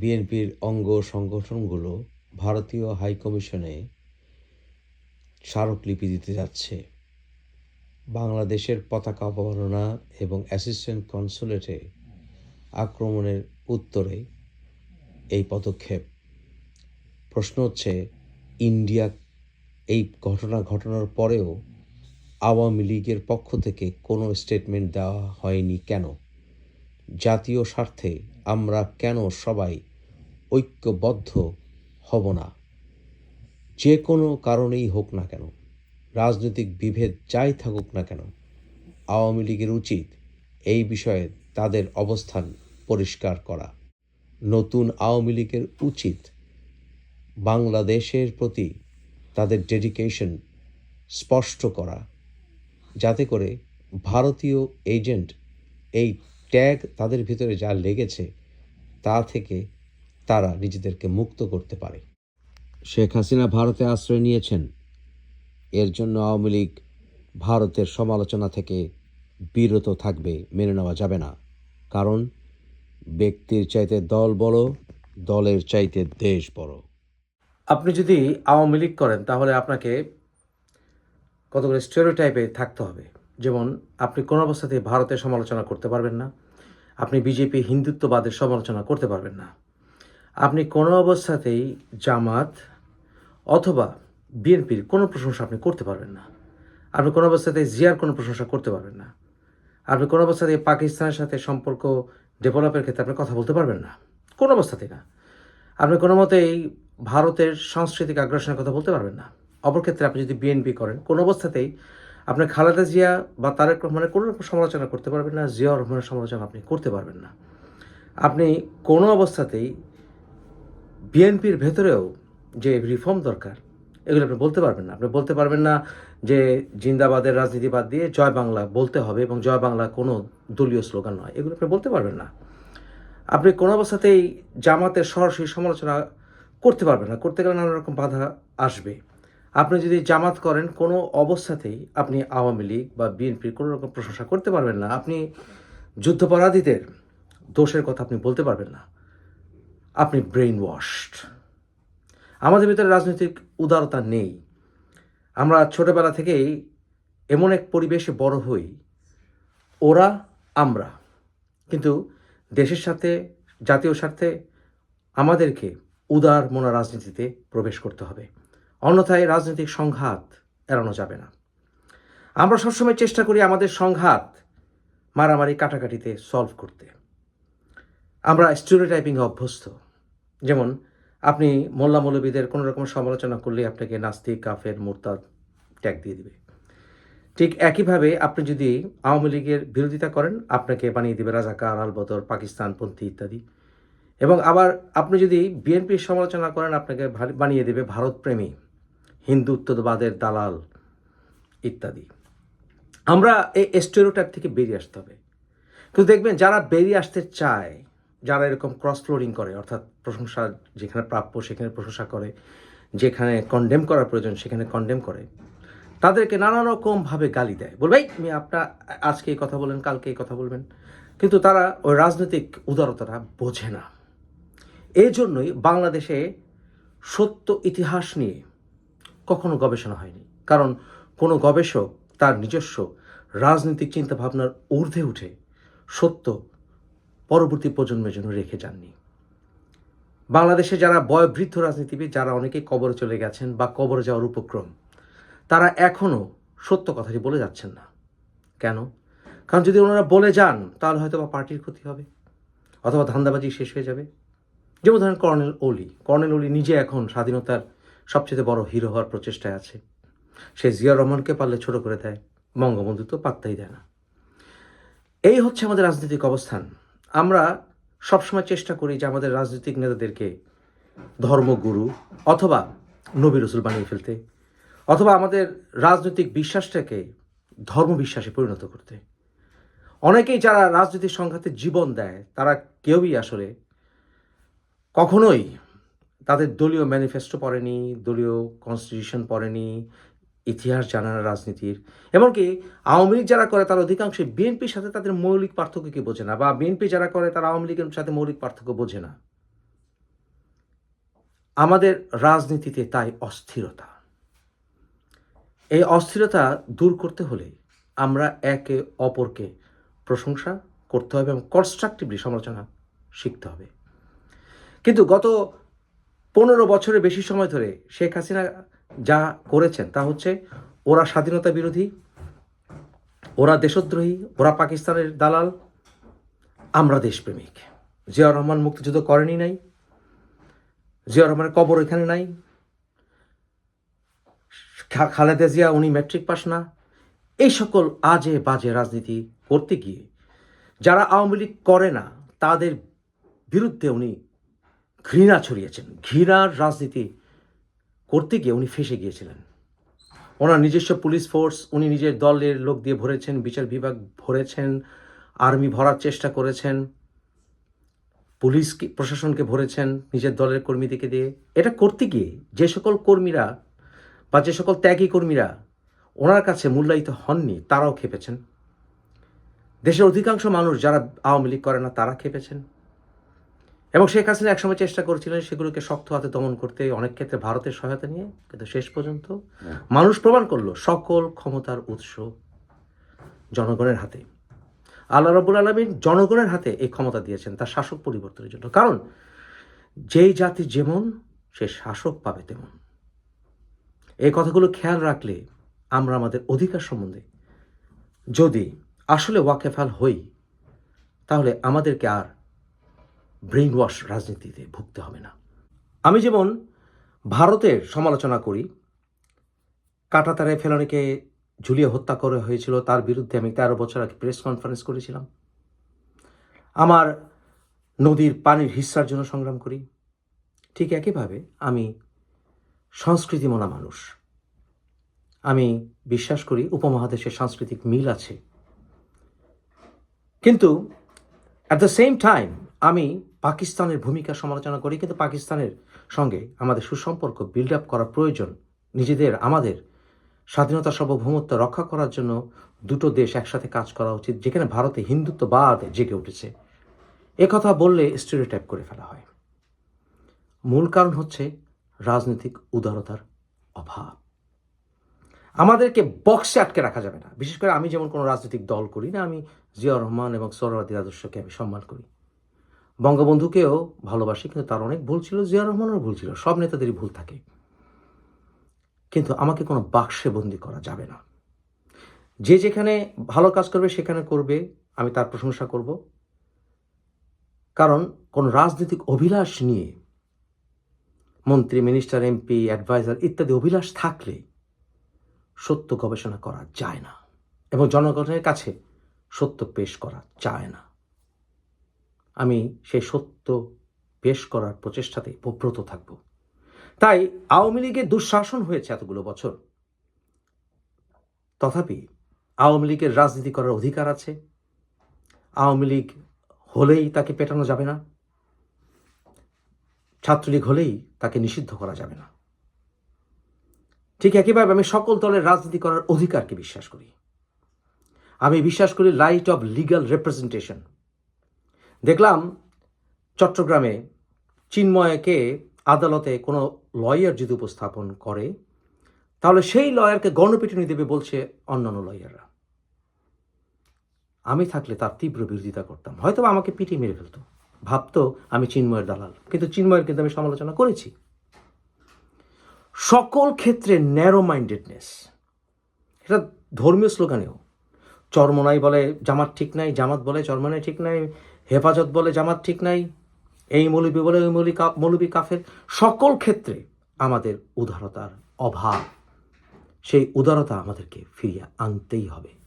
বিএনপির অঙ্গ সংগঠনগুলো ভারতীয় হাইকমিশনে স্মারকলিপি দিতে যাচ্ছে। বাংলাদেশের পতাকা অবমাননা এবং অ্যাসিস্ট্যান্ট কনসুলেটে আক্রমণের উত্তরে এই পদক্ষেপ। প্রশ্ন হচ্ছে, ইন্ডিয়া এই ঘটনা ঘটনার পরেও আওয়ামী লীগের পক্ষ থেকে কোনো স্টেটমেন্ট দেওয়া হয়নি কেন? জাতীয় স্বার্থে আমরা কেন সবাই ঐক্যবদ্ধ হব না। যে কোনো কারণেই হোক না কেন, রাজনৈতিক বিভেদ যাই থাকুক না কেন, আওয়ামী লীগের উচিত এই বিষয়ে তাদের অবস্থান পরিষ্কার করা। নতুন আওয়ামী লীগের উচিত বাংলাদেশের প্রতি তাদের ডেডিকেশন স্পষ্ট করা, যাতে করে ভারতীয় এজেন্ট এই ট্যাগ তাদের ভিতরে যা লেগেছে তা থেকে তারা নিজেদেরকে মুক্ত করতে পারে। শেখ হাসিনা ভারতে আশ্রয় নিয়েছেন। এর জন্য আওয়ামী লীগ ভারতের সমালোচনা থেকে বিরত থাকবে মেনে নেওয়া যাবে না। কারণ, ব্যক্তির চাইতে দল বড়, দলের চাইতে দেশ বড়। আপনি যদি আওয়ামী লীগ করেন, তাহলে আপনাকে কতগুলো স্টেরিওটাইপে থাকতে হবে। যেমন, আপনি কোনো অবস্থাতেই ভারতের সমালোচনা করতে পারবেন না। আপনি বিজেপি হিন্দুত্ববাদের সমালোচনা করতে পারবেন না। আপনি কোনো অবস্থাতেই জামাত অথবা বিএনপির কোনো প্রশংসা আপনি করতে পারবেন না। আপনি কোনো অবস্থাতেই জিয়ার কোনো প্রশংসা করতে পারবেন না। আপনি কোনো অবস্থাতেই পাকিস্তানের সাথে সম্পর্ক ডেভেলপের ক্ষেত্রে আপনি কথা বলতে পারবেন না। কোনো অবস্থাতেই না। আপনি কোনো মতেই ভারতের সাংস্কৃতিক আগ্রাসনের কথা বলতে পারবেন না। অপর ক্ষেত্রে আপনি যদি বিএনপি করেন, কোনো অবস্থাতেই আপনি খালেদা জিয়া বা তারেক রহমানের কোনো রকম সমালোচনা করতে পারবেন না জিয়া রহমানের সমালোচনা আপনি করতে পারবেন না। আপনি কোনো অবস্থাতেই বিএনপির ভেতরেও যে রিফর্ম দরকার, এগুলো আপনি বলতে পারবেন না। আপনি বলতে পারবেন না যে জিন্দাবাদের রাজনীতি বাদ দিয়ে জয় বাংলা বলতে হবে এবং জয় বাংলা কোনো দলীয় স্লোগান নয়। এগুলো আপনি বলতে পারবেন না। আপনি কোনো অবস্থাতেই জামাতের সরাসরি সমালোচনা করতে পারবেন না। করতে গেলে নানা রকম বাধা আসবে। আপনি যদি জামাত করেন, কোনো অবস্থাতেই আপনি আওয়ামী লীগ বা বিএনপির কোনো রকম প্রশংসা করতে পারবেন না। আপনি যুদ্ধপরাধীদের দোষের কথা আপনি বলতে পারবেন না। আপনি ব্রেইন ওয়াশড আমাদের ভিতরে রাজনৈতিক উদারতা নেই। আমরা ছোটবেলা থেকেই এমন এক পরিবেশে বড় হই। ওরা আমরা। কিন্তু দেশের সাথে, জাতীয় স্বার্থে আমাদেরকে উদার মনা রাজনীতিতে প্রবেশ করতে হবে। অন্যথায় রাজনৈতিক সংঘাত এড়ানো যাবে না। আমরা সবসময় চেষ্টা করি আমাদের সংঘাত মারামারি কাটাকাটিতে সলভ করতে। আমরা স্টিরিওটাইপিংয়ে অভ্যস্ত। যেমন, আপনি মোল্লা মৌলবীদের কোনো রকম সমালোচনা করলে আপনাকে নাস্তিক, কাফের, মোরতাদ ট্যাগ দিয়ে দিবে। ঠিক একইভাবে আপনি যদি আওয়ামী লীগের বিরোধিতা করেন, আপনাকে বানিয়ে দিবে রাজাকার, আলবদর, পাকিস্তানপন্থী ইত্যাদি। এবং আবার আপনি যদি বিএনপির সমালোচনা করেন, আপনাকে বানিয়ে দেবে ভারতপ্রেমী, হিন্দুত্ববাদের দালাল ইত্যাদি। আমরা এই স্টেরিওটাইপ থেকে বেরিয়ে আসতে হবে। কিন্তু দেখবেন, যারা বেরিয়ে আসতে চায় যারা এরকম ক্রস ফ্লোরিং করে অর্থাৎ প্রশংসা যেখানে প্রাপ্য সেখানে প্রশংসা করে যেখানে কন্ডেম করার প্রয়োজন সেখানে কন্ডেম করে তাদেরকে নানা রকমভাবে গালি দেয়। বলবে "এই, তুমি আপনার আজকে এই কথা বলেন কালকে এই কথা বলবেন। কিন্তু তারা ওই রাজনৈতিক উদারতাটা বোঝে না। এই জন্যই বাংলাদেশে সত্য ইতিহাস নিয়ে কখনো গবেষণা হয়নি। কারণ কোনো গবেষক তার নিজস্ব রাজনৈতিক চিন্তাভাবনার ঊর্ধ্বে উঠে সত্য পরবর্তী প্রজন্মের জন্য রেখে যাননি। বাংলাদেশে যারা বয়োবৃদ্ধ রাজনীতিবিদ, যারা অনেকে কবরে চলে গেছেন বা কবরে যাওয়ার উপক্রম, তারা এখনও সত্য কথাটি বলে যাচ্ছেন না। কেন? কারণ যদি ওনারা বলে যান, তাহলে হয়তো বা পার্টির ক্ষতি হবে, অথবা ধান্দাবাজি শেষ হয়ে যাবে। যেমন ধরেন কর্নেল ওলি। কর্নেল ওলি নিজে এখন স্বাধীনতার সবচেয়ে বড় হিরো হওয়ার প্রচেষ্টায় আছে। সে জিয়া রহমানকে পারলে ছোট করে দেয় বঙ্গবন্ধু তো পাত্তাই দেয় না। এই হচ্ছে আমাদের রাজনৈতিক অবস্থান। আমরা সবসময় চেষ্টা করি যে আমাদের রাজনৈতিক নেতাদেরকে ধর্মগুরু অথবা নবী রসুল বানিয়ে ফেলতে, অথবা আমাদের রাজনৈতিক বিশ্বাসটাকে ধর্মবিশ্বাসে পরিণত করতে। অনেকেই যারা রাজনৈতিক সংঘাতে জীবন দেয়, তারা কেউই আসলে কখনোই তাদের দলীয় ম্যানিফেস্টো পড়েনি, দলীয় কনস্টিটিউশন পড়েনি ইতিহাস জানে রাজনীতির। এমনকি আওয়ামী লীগ যারা করে, তার অধিকাংশই বিএনপির সাথে তাদের মৌলিক পার্থক্য কি বোঝে না, বা বিএনপি যারা করে, তারা আওয়ামী লীগের সাথে মৌলিক পার্থক্য বোঝে না। আমাদের রাজনীতিতে তাই অস্থিরতা। এই অস্থিরতা দূর করতে হলে আমরা একে অপরকে প্রশংসা করতে হবে এবং কনস্ট্রাকটিভলি সমালোচনা শিখতে হবে। কিন্তু গত পনেরো বছরের বেশি সময় ধরে শেখ হাসিনা যা করেছেন, তা হচ্ছে ওরা স্বাধীনতা বিরোধী, ওরা দেশদ্রোহী, ওরা পাকিস্তানের দালাল, আমরা দেশপ্রেমিক। জিয়াউর রহমান মুক্তিযুদ্ধ করেনি নাই, জিয়াউর রহমানের কবর এখানে নাই খালেদা জিয়া উনি ম্যাট্রিক পাস না। এই সকল আজে বাজে রাজনীতি করতে গিয়ে যারা আওয়ামী লীগ করে না, তাদের বিরুদ্ধে উনি ঘৃণা ছড়িয়েছেন। ঘৃণার রাজনীতি করতে গিয়ে উনি ফেসে গিয়েছিলেন। ওনার নিজস্ব পুলিশ ফোর্স, উনি নিজের দলের লোক দিয়ে ভরেছেন, বিচার বিভাগ ভরেছেন, আর্মি ভরার চেষ্টা করেছেন পুলিশ প্রশাসনকে ভরেছেন, নিজের দলের কর্মীদেরকে দিয়ে। এটা করতে গিয়ে যে সকল কর্মীরা বা যে সকল ত্যাগী কর্মীরা ওনার কাছে মূল্যায়িত হননি, তারাও খেপেছেন দেশের অধিকাংশ মানুষ যারা আওয়ামী লীগ করে না, তারা খেপেছেন এবং শেখ হাসিনা একসময় চেষ্টা করেছিলেন সেগুলোকে শক্ত হাতে দমন করতে অনেক ক্ষেত্রে ভারতের সহায়তা নিয়ে কিন্তু শেষ পর্যন্ত মানুষ প্রমাণ করল সকল ক্ষমতার উৎস জনগণের হাতে। আল্লাহ রবুল আলমিন জনগণের হাতে এই ক্ষমতা দিয়েছেন তার শাসক পরিবর্তনের জন্য। কারণ যেই জাতি যেমন সে শাসক পাবে তেমন। এই কথাগুলো খেয়াল রাখলে আমরা আমাদের অধিকার সম্বন্ধে যদি আসলে ওয়াকেফাল হই তাহলে আমাদেরকে আর ব্রেইন ওয়াশ রাজনীতিতে ভুগতে হবে না। আমি যেমন ভারতের সমালোচনা করি, কাটাতারে ফেলনিকে ঝুলিয়ে হত্যা করা হয়েছিল, তার বিরুদ্ধে আমি তেরো বছর আগে প্রেস কনফারেন্স করেছিলাম। আমার নদীর পানির হিস্সার জন্য সংগ্রাম করি। ঠিক একইভাবে আমি সংস্কৃতি মনা মানুষ। আমি বিশ্বাস করি উপমহাদেশের সাংস্কৃতিক মিল আছে। কিন্তু অ্যাট দ্য সেম টাইম আমি পাকিস্তানের ভূমিকা সমালোচনা করি, কিন্তু পাকিস্তানের সঙ্গে আমাদের সুসম্পর্ক বিল্ড আপ করা প্রয়োজন। নিজেদের, আমাদের স্বাধীনতা সার্বভৌমত্ব রক্ষা করার জন্য দুটো দেশ একসাথে কাজ করা উচিত, যেখানে ভারতে হিন্দুত্ববাদ জেগে উঠেছে। কথা বললে স্টেরিওটাইপ করে ফেলা হয়। মূল কারণ হচ্ছে রাজনৈতিক উদারতার অভাব। আমাদেরকে বক্সে আটকে রাখা যাবে না। বিশেষ করে আমি যেমন কোনো রাজনৈতিক দল করি না, আমি জিয়াউর রহমান এবং সৌরবাদী আদর্শকে আমি সম্মান করি। বঙ্গবন্ধুকেও ভালোবাসি, কিন্তু তার অনেক ভুল ছিল, জিয়াউর রহমানেরও ভুল ছিল, সব নেতাদেরই ভুল থাকে। কিন্তু আমাকে কোনো বাক্সে বন্দি করা যাবে না। যে যেখানে ভালো কাজ করবে, সেখানে করবে, আমি তার প্রশংসা করব। কারণ কোন রাজনৈতিক অভিলাষ নিয়ে, মন্ত্রী, মিনিস্টার, এমপি, অ্যাডভাইজার ইত্যাদি অভিলাষ থাকলে সত্য গবেষণা করা যায় না। এবং জনগণের কাছে সত্য পেশ করা যায় না। আমি সেই সত্য পেশ করার প্রচেষ্টাতে প্রব্রত থাকব। তাই আওয়ামী লীগের দুঃশাসন হয়েছে এতগুলো বছর। তথাপি আওয়ামী লীগের রাজনীতি করার অধিকার আছে। আওয়ামী লীগ হলেই তাকে পেটানো যাবে না। ছাত্রলীগ হলেই তাকে নিষিদ্ধ করা যাবে না। ঠিক একইভাবে আমি সকল দলের রাজনীতি করার অধিকারকে বিশ্বাস করি। আমি বিশ্বাস করি রাইট অফ লিগ্যাল রিপ্রেজেন্টেশন দেখলাম চট্টগ্রামে চিন্ময়কে আদালতে কোনো লয়ার যদি উপস্থাপন করে, তাহলে সেই লয়ারকে গণপিটুনি দেবে বলছে অন্যান্য লয়াররা আমি থাকলে তার তীব্র বিরোধিতা করতাম হয়তো আমাকে পিটি মেরে ফেলতো। ভাবতো আমি চিন্ময়ের দালাল, কিন্তু চিন্ময়ের কিন্তু আমি সমালোচনা করেছি। সকল ক্ষেত্রে ন্যারো মাইন্ডেডনেস এটা ধর্মীয় স্লোগানেও। চরমনাই বলে, জামাত ঠিক নাই, জামাত বলে, চরমনাই ঠিক নাই হেফাজত বলে জামাত ঠিক নাই। এই মৌলবী বলে ওই মৌলি মৌলবি কাফের সকল ক্ষেত্রে আমাদের উদারতার অভাব। সেই উদারতা আমাদেরকে ফিরিয়ে আনতেই হবে।